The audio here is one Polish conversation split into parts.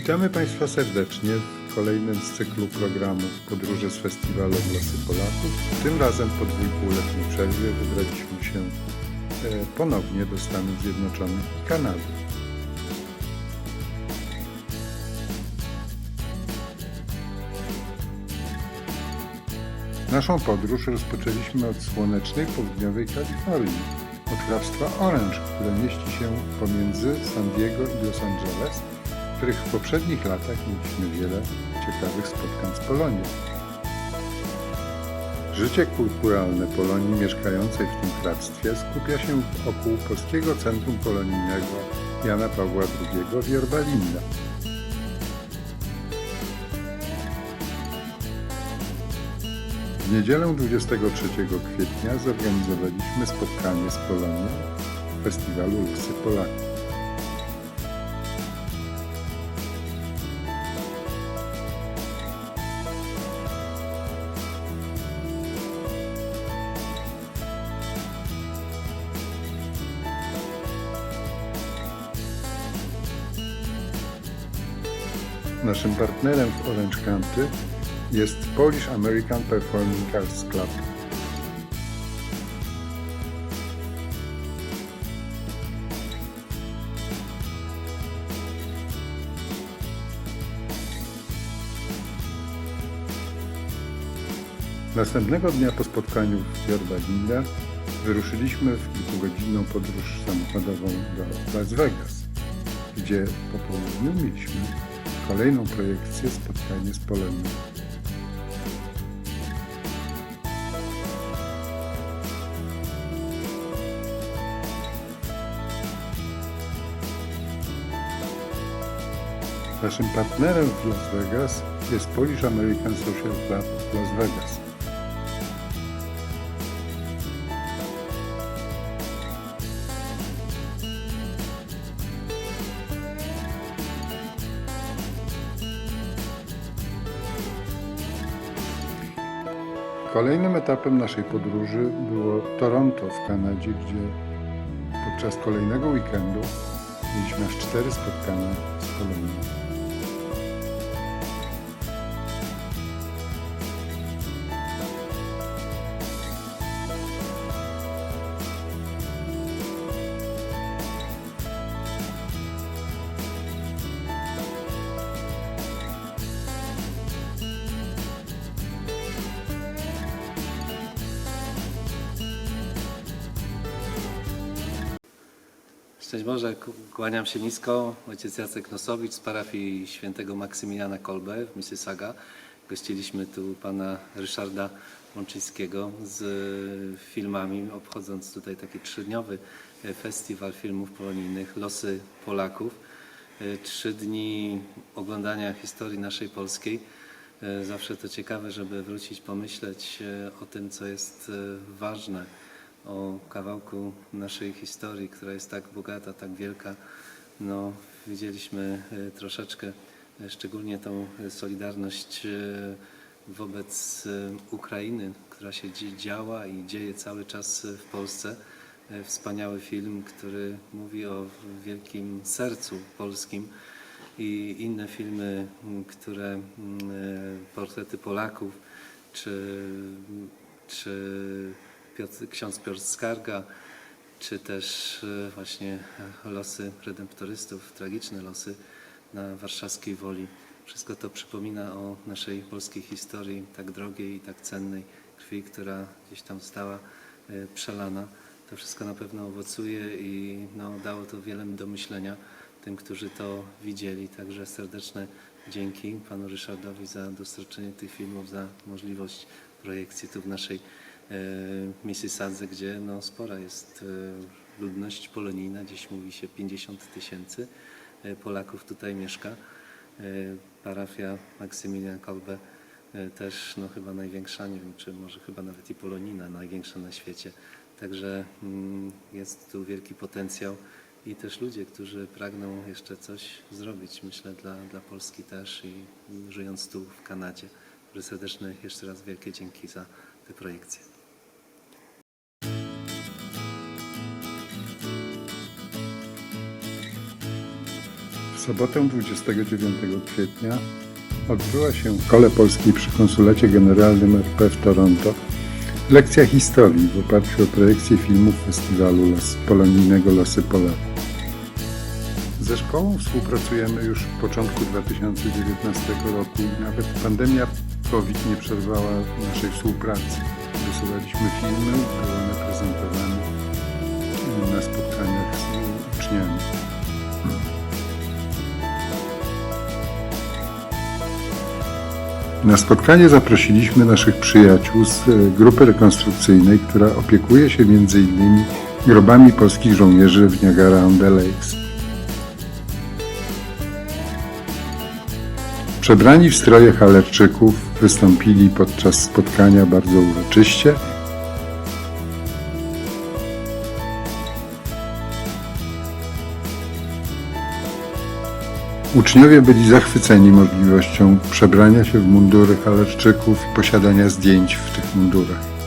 Witamy Państwa serdecznie w kolejnym z cyklu programów Podróże z Festiwalu Losy Polaków. Tym razem po dwójpółletniej przerwie wybraliśmy się e, ponownie do Stanów Zjednoczonych i Kanady. Naszą podróż rozpoczęliśmy od słonecznej południowej Kalifornii, od hrabstwa Orange, które mieści się pomiędzy San Diego i Los Angeles, których w poprzednich latach mieliśmy wiele ciekawych spotkań z Polonią. Życie kulturalne Polonii mieszkającej w tym hrabstwie skupia się wokół Polskiego Centrum Polonijnego Jana Pawła II w Jorbalinda. W niedzielę 23 kwietnia zorganizowaliśmy spotkanie z Polonią w festiwalu Losy Polaków. Naszym partnerem w Orange County jest Polish American Performing Arts Club. Następnego dnia po spotkaniu w Yorba Linda wyruszyliśmy w kilkugodzinną podróż samochodową do Las Vegas, gdzie po południu mieliśmy kolejną projekcję spotkanie z Polonią. Naszym partnerem w Las Vegas jest Polish American Social Club Las Vegas. Kolejnym etapem naszej podróży było Toronto w Kanadzie, gdzie podczas kolejnego weekendu mieliśmy aż cztery spotkania z Polonią. Szczęść Boże, kłaniam się nisko. Ojciec Jacek Nosowicz z parafii świętego Maksymiliana Kolbe w Mississauga. Gościliśmy tu pana Ryszarda Łączyńskiego z e, filmami, obchodząc tutaj taki trzydniowy e, festiwal filmów polonijnych Losy Polaków. E, Trzy dni oglądania historii naszej polskiej. Zawsze to ciekawe, żeby wrócić, pomyśleć o tym, co jest ważne o kawałku naszej historii, która jest tak bogata, tak wielka. No, widzieliśmy e, troszeczkę, e, szczególnie tą solidarność e, wobec Ukrainy, która się działa i dzieje cały czas w Polsce. Wspaniały film, który mówi o wielkim sercu polskim i inne filmy, które portrety Polaków, czy, czy Ksiądz Piotr Skarga, czy też e, właśnie e, losy redemptorystów, tragiczne losy na warszawskiej woli. Wszystko to przypomina o naszej polskiej historii, tak drogiej i tak cennej krwi, która gdzieś tam została e, przelana. To wszystko na pewno owocuje i no, dało to wiele do myślenia tym, którzy to widzieli. Także serdeczne dzięki panu Ryszardowi za dostarczenie tych filmów, za możliwość projekcji tu w naszej e, Mississadze, gdzie no, spora jest e, ludność polonijna. Dziś mówi się 50 tysięcy e, Polaków tutaj mieszka. Parafia Maksymilian Kolbe też no, chyba największa, nie wiem czy może chyba nawet i polonina, największa na świecie. Także mm, jest tu wielki potencjał i też ludzie, którzy pragną jeszcze coś zrobić, myślę, dla, dla Polski też i żyjąc tu w Kanadzie. Także serdeczne jeszcze raz wielkie dzięki za te projekcje. Sobotę 29 kwietnia odbyła się w Kole Polskiej przy Konsulacie Generalnym RP w Toronto lekcja historii w oparciu o projekcję filmów festiwalu Los, polonijnego Losy Polaków. Ze szkołą współpracujemy już w początku 2019 roku i nawet pandemia COVID nie przerwała naszej współpracy. Wysyłaliśmy filmy, były one prezentowane Na spotkanie zaprosiliśmy naszych przyjaciół z e, grupy rekonstrukcyjnej, która opiekuje się m.in. grobami polskich żołnierzy w Niagara-on-the-Lakes. Przebrani w stroje halerczyków wystąpili podczas spotkania bardzo uroczyście. Uczniowie byli zachwyceni możliwością przebrania się w mundury halerczyków i posiadania zdjęć w tych mundurach.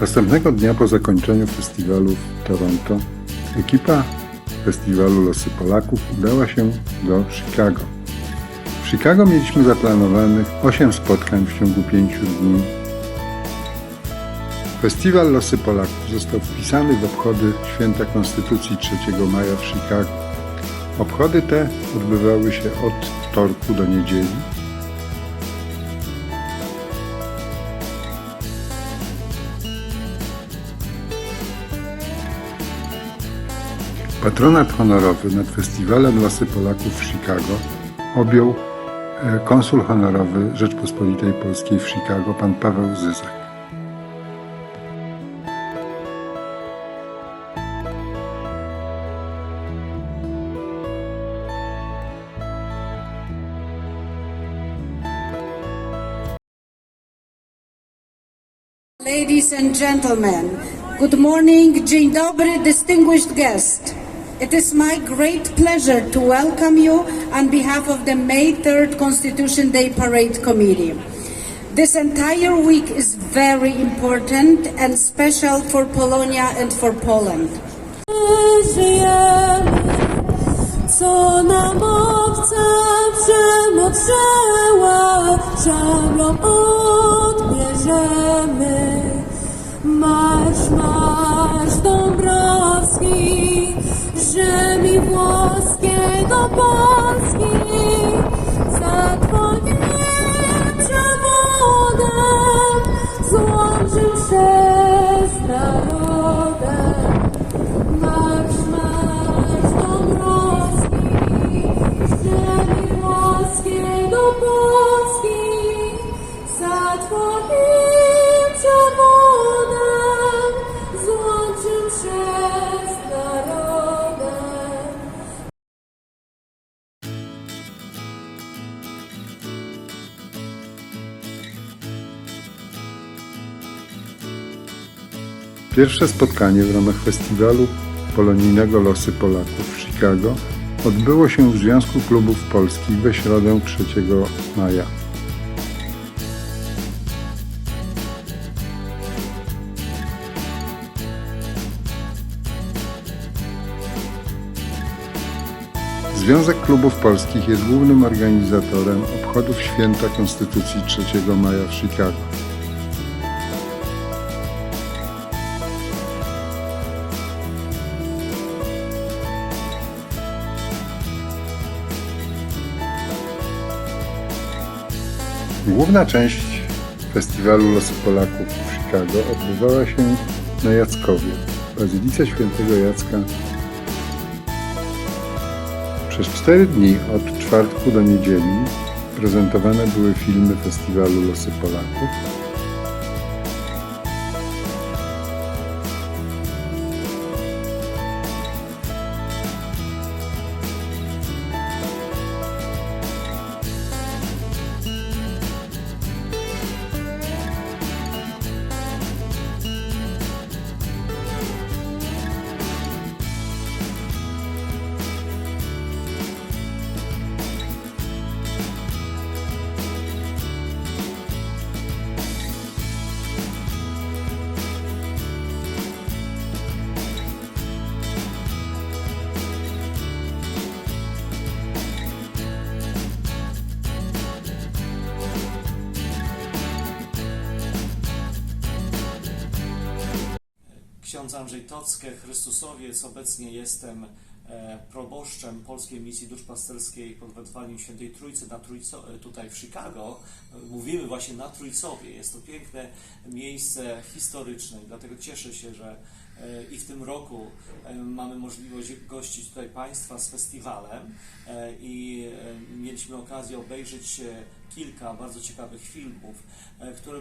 Następnego dnia po zakończeniu festiwalu w Toronto ekipa festiwalu Losy Polaków udała się do Chicago. W Chicago mieliśmy zaplanowanych 8 spotkań w ciągu 5 dni. Festiwal Losy Polaków został wpisany w obchody Święta Konstytucji 3 maja w Chicago. Obchody te odbywały się od wtorku do niedzieli Patronat honorowy nad festiwalem Losy Polaków w Chicago objął e, konsul honorowy Rzeczpospolitej Polskiej w Chicago, pan Paweł Zyzak. Ladies and gentlemen, good morning, dzień dobry, distinguished guest. It is my great pleasure to welcome you on behalf of the May 3rd Constitution Day Parade Committee. This entire week is very important and special for Polonia and for Poland. Marsz, marsz Dąbrowski, ziemi włoskiego Polski, Pierwsze spotkanie w ramach festiwalu polonijnego Losy Polaków w Chicago odbyło się w Związku Klubów Polskich we środę 3 maja. Związek Klubów Polskich jest głównym organizatorem obchodów Święta Konstytucji 3 maja w Chicago. Główna część festiwalu Losy Polaków w Chicago odbywała się na Jackowie, Bazylice Świętego Jacka. Przez cztery dni od czwartku do niedzieli prezentowane były filmy festiwalu Losy Polaków. Ksiądz Andrzej Tockę, Chrystusowiec. Obecnie jestem e, proboszczem Polskiej Misji Duszpasterskiej pod wezwaniem Świętej Trójcy na Trójco, e, tutaj w Chicago. Mówimy właśnie na Trójcowie. Jest to piękne miejsce historyczne i dlatego cieszę się, że e, i w tym roku mamy możliwość gościć tutaj Państwa z festiwalem i mieliśmy okazję obejrzeć kilka bardzo ciekawych filmów, które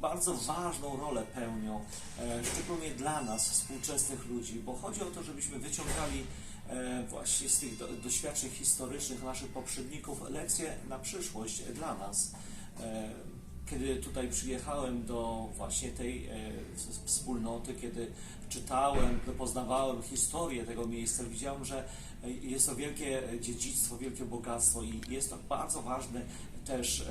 bardzo ważną rolę pełnią, e, szczególnie dla nas, współczesnych ludzi, bo chodzi o to, żebyśmy wyciągali e, właśnie z tych do, doświadczeń historycznych naszych poprzedników lekcje na przyszłość dla nas. E, Kiedy tutaj przyjechałem do właśnie tej wspólnoty, kiedy czytałem, poznawałem historię tego miejsca, widziałem, że jest to wielkie dziedzictwo, wielkie bogactwo i jest to bardzo ważne też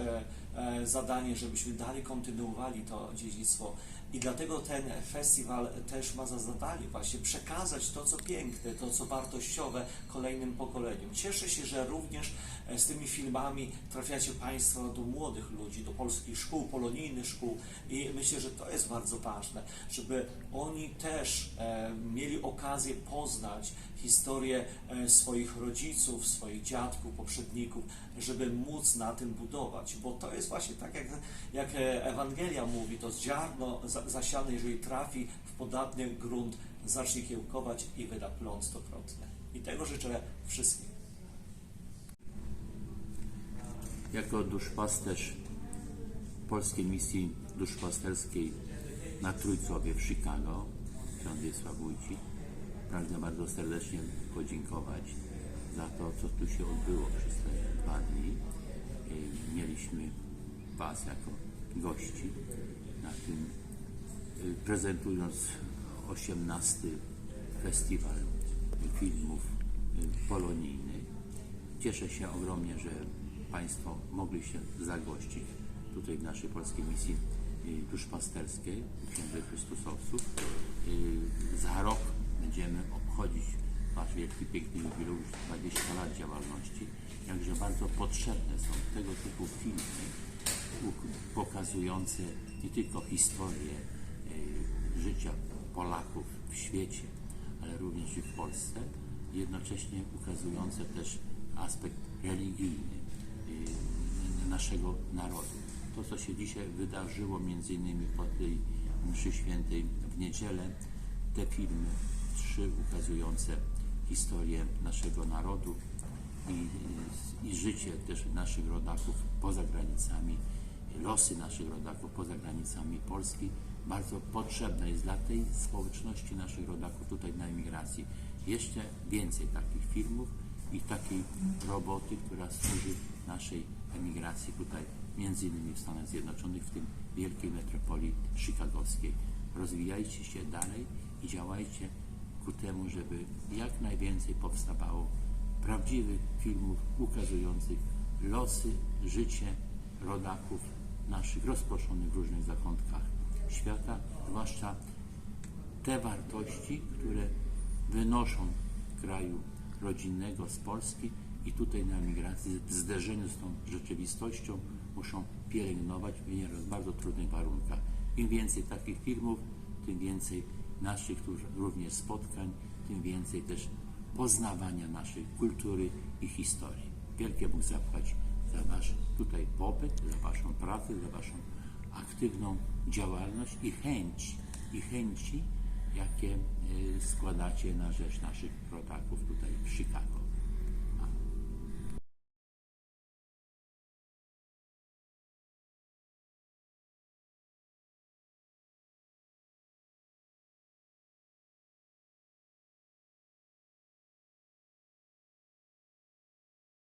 zadanie, żebyśmy dalej kontynuowali to dziedzictwo. I dlatego ten festiwal też ma za zadanie właśnie przekazać to, co piękne, to, co wartościowe kolejnym pokoleniom. Cieszę się, że również e, z tymi filmami trafiacie Państwo do młodych ludzi, do polskich szkół, polonijnych szkół i myślę, że to jest bardzo ważne, żeby oni też e, mieli okazję poznać historię e, swoich rodziców, swoich dziadków, poprzedników, żeby móc na tym budować, bo to jest właśnie tak, jak, jak Ewangelia mówi, to ziarno za- zasiane, jeżeli trafi w podatny grunt, zacznie kiełkować i wyda plon stokrotny. I tego życzę wszystkim. Jako duszpasterz Polskiej Misji Duszpasterskiej na Trójcowie w Chicago, ksiądz Wiesław Wójcik, pragnę bardzo serdecznie podziękować za to, co tu się odbyło przez te dwa dni. Y, Mieliśmy Was jako gości na tym, y, prezentując 18 festiwal filmów y, polonijnych. Cieszę się ogromnie, że Państwo mogli się zagościć tutaj w naszej polskiej misji duszpasterskiej Księży Chrystusowców. Za rok będziemy obchodzić Wasz wielki, piękny jubileusz 20 lat działalności. Jakże bardzo potrzebne są tego typu filmy pokazujące nie tylko historię y, życia Polaków w świecie, ale również i w Polsce, jednocześnie ukazujące też aspekt religijny y, naszego narodu. To, co się dzisiaj wydarzyło, między innymi po tej mszy świętej w niedzielę, te filmy, trzy ukazujące historię naszego narodu i, i życie też naszych rodaków poza granicami, losy naszych rodaków poza granicami Polski, bardzo potrzebne jest dla tej społeczności naszych rodaków tutaj na emigracji. Jeszcze więcej takich filmów i takiej roboty, która służy naszej emigracji tutaj, między innymi w Stanach Zjednoczonych, w tym wielkiej metropolii chicagowskiej. Rozwijajcie się dalej i działajcie ku temu, żeby jak najwięcej powstawało prawdziwych filmów ukazujących losy, życie rodaków naszych rozproszonych w różnych zakątkach świata, zwłaszcza te wartości, które wynoszą kraju rodzinnego z Polski i tutaj na emigracji w zderzeniu z tą rzeczywistością muszą pielęgnować w bardzo trudnych warunkach. Im więcej takich filmów, tym więcej naszych tu również spotkań, tym więcej też poznawania naszej kultury i historii. Wielkie Bóg zapłać za Wasz tutaj pobyt, za Waszą pracę, za Waszą aktywną działalność i chęć, i chęci, jakie y, składacie na rzecz naszych rodaków tutaj w Chicago.